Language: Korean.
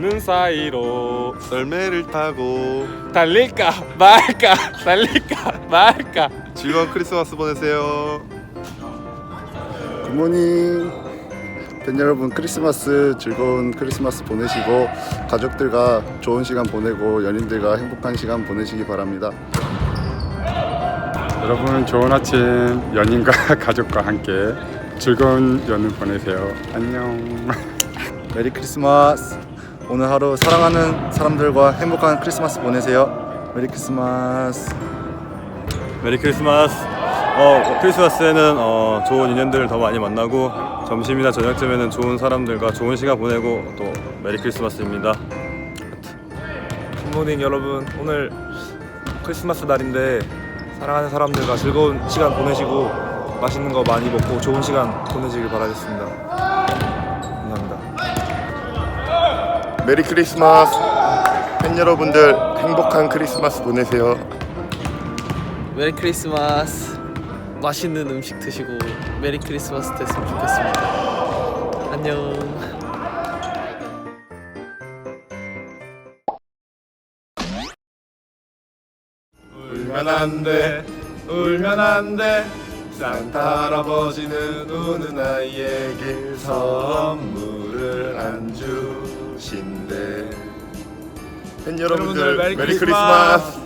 없는 사이로. 썰매를 타고. 달릴까? 말까? 달릴까? 말까? 즐거운 크리스마스 보내세요. 굿모닝. 팬 여러분 크리스마스 즐거운 크리스마스 보내시고 가족들과 좋은 시간 보내고 연인들과 행복한 시간 보내시기 바랍니다. 여러분 좋은 아침. 연인과 가족과 함께 즐거운 연휴 보내세요. 안녕. 메리 크리스마스 오늘 하루 사랑하는 사람들과 행복한 크리스마스 보내세요 메리 크리스마스 메리 크리스마스. 어, 크리스마스에는 어, 좋은 인연들을 더 많이 만나고 점심이나 저녁쯤에는 좋은 사람들과 좋은 시간 보내고 또 메리 크리스마스입니다. 굿모닝 여러분 오늘 크리스마스 날인데 사랑하는 사람들과 즐거운 시간 보내시고 맛있는 거 많이 먹고 좋은 시간 보내시길 바라겠습니다 메리 크리스마스. 팬 여러분들 행복한 크리스마스 보내세요. 메리 크리스마스 맛있는 음식 드시고 메리 크리스마스 됐으면 좋겠습니다 안녕 울면 안 돼, 울면 안 돼. 산타 할아버지는 우는 아이에게 선물 팬 여러분들 메리 크리스마스.